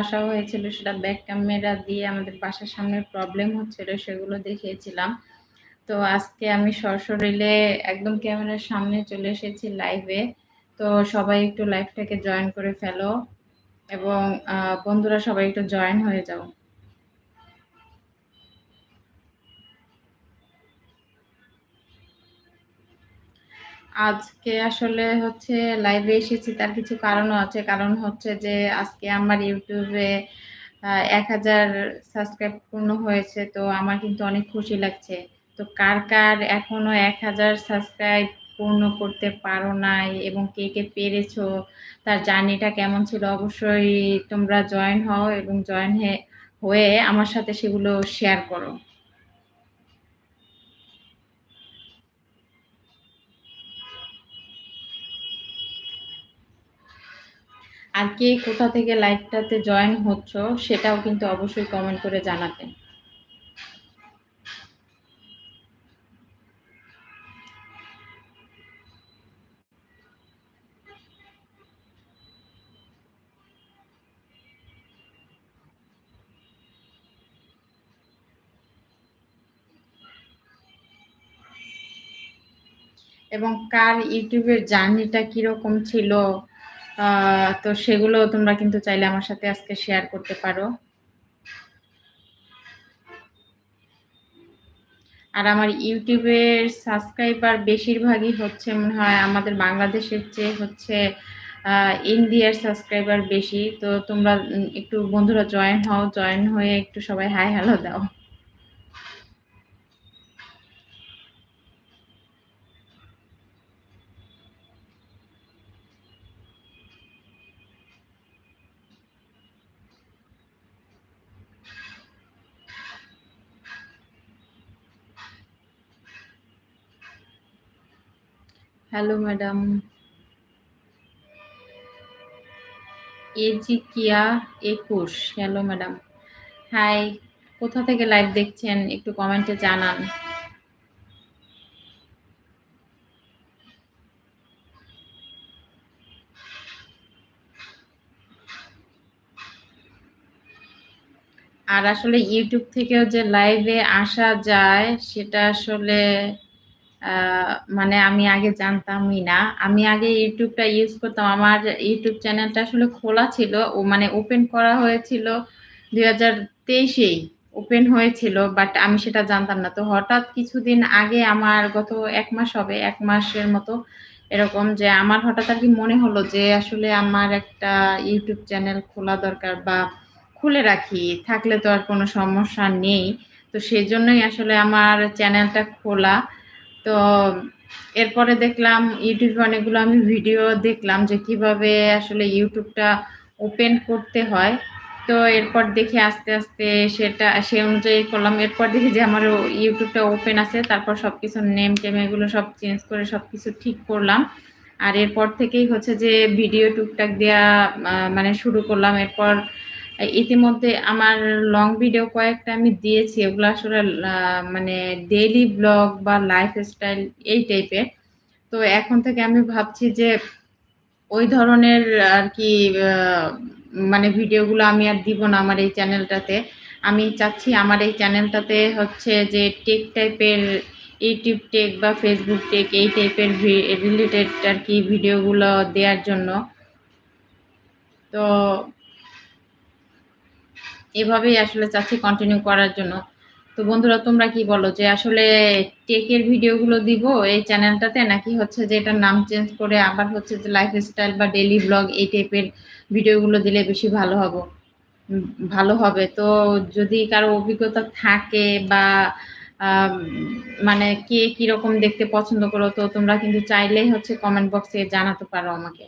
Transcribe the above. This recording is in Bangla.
আসা হয়েছিল সেটা ব্যাক ক্যামেরা দিয়ে আমাদের বাসার সামনে প্রবলেম হচ্ছিল, সেগুলো দেখিয়েছিলাম। তো আজকে আমি সশরীরে একদম ক্যামেরার সামনে চলে এসেছি লাইভে তো সবাই একটু লাইভটাকে জয়েন করে ফেলো এবং বন্ধুরা সবাই একটু জয়েন হয়ে যাও। আজকে আসলে হচ্ছে লাইভে এসেছি, তার কিছু কারণও আছে। কারণ হচ্ছে যে আজকে আমার ইউটিউবে এক হাজার সাবস্ক্রাইব পূর্ণ হয়েছে, তো আমার কিন্তু অনেক খুশি লাগছে। তো কার কার এখনও এক হাজার সাবস্ক্রাইব পূর্ণ করতে পারো নাই এবং কে কে পেরেছ, তার জার্নিটা কেমন ছিল, অবশ্যই তোমরা জয়েন হও এবং জয়েন হয়ে আমার সাথে সেগুলো শেয়ার করো। আর কে কোথা থেকে লাইভটাতে জয়েন হচ্ছ সেটাও কিন্তু অবশ্যই কমেন্ট করে জানাতে। এবং কার ইউটিউবের জার্নিটা কীরকম ছিল? তো সেগুলো তোমরা কিন্তু চাইলে আমার সাথে আজকে শেয়ার করতে পারো। আর আমার ইউটিউবের সাবস্ক্রাইবার বেশিরভাগই হচ্ছে মনে হয় আমাদের বাংলাদেশের চেয়ে হচ্ছে ইন্ডিয়ার সাবস্ক্রাইবার বেশি। তো তোমরা একটু বন্ধুরা জয়েন হও জয়েন হয়ে একটু সবাই হাই হ্যালো দাও। হ্যালো ম্যাডাম এজিকিয়া একুশ। হ্যালো ম্যাডাম হাই কোথা থেকে লাইভ দেখছেন? একটু কমেন্টে জানান। আর আসলে ইউটিউব থেকেও যে লাইভে আসা যায়, সেটা আসলে মানে আমি আগে জানতামই না। আমি আগে ইউটিউবটা ইউজ করতাম। আমার ইউটিউব চ্যানেলটা আসলে খোলা ছিল। ও মানে ওপেন করা হয়েছিল দুই হাজার তেইশেই। ওপেন হয়েছিল বাট আমি সেটা জানতাম না। তো হঠাৎ কিছুদিন আগে আমার গত এক মাস হবে, এক মাসের মতো এরকম যে আমার হঠাৎ আর কি মনে হলো যে আসলে আমার একটা ইউটিউব চ্যানেল খোলা দরকার বা খুলে রাখি। থাকলে তো আর কোনো সমস্যা নেই। তো সেই জন্যই আসলে আমার চ্যানেলটা খোলা। তো এরপরে দেখলাম ইউটিউবে অনেকগুলো আমি ভিডিও দেখলাম যে কীভাবে আসলে ইউটিউবটা ওপেন করতে হয়। তো এরপর দেখে আস্তে আস্তে সেটা, সে অনুযায়ী করলাম। এরপর দেখি যে আমার ইউটিউবটা ওপেন আছে, তারপর সব কিছু নেম টেম এগুলো সব চেঞ্জ করে সব কিছু ঠিক করলাম। আর এরপর থেকেই হচ্ছে যে ভিডিও টুকটাক দেওয়া মানে শুরু করলাম। এরপর ইতিমধ্যে আমার লং ভিডিও কয়েকটা আমি দিয়েছি ওগুলো আসলে মানে ডেইলি ব্লগ বা লাইফ স্টাইল এই টাইপের তো এখন থেকে আমি ভাবছি যে ওই ধরনের আর কি মানে ভিডিওগুলো আমি আর দিব না আমার এই চ্যানেলটাতে আমি চাচ্ছি আমার এই চ্যানেলটাতে হচ্ছে যে টেক টাইপের ইউটিউব টেক বা ফেসবুক টেক এই টাইপের রিলেটেড আর কি ভিডিওগুলো দেওয়ার জন্য। তো এভাবেই আসলে চাচ্ছি কন্টিনিউ করার জন্য। তো বন্ধুরা, তোমরা কি বলো যে আসলে টেকের ভিডিওগুলো দিব এই চ্যানেলটাতে নাকি হচ্ছে যে এটার নাম চেঞ্জ করে আবার হচ্ছে যে লাইফ স্টাইল বা ডেলি ব্লগ এই টাইপের ভিডিওগুলো দিলে বেশি ভালো হব? ভালো হবে। তো যদি কারও অভিজ্ঞতা থাকে বা মানে কে কীরকম দেখতে পছন্দ করো, তো তোমরা কিন্তু চাইলেই হচ্ছে কমেন্ট বক্সে জানাতে পারো আমাকে।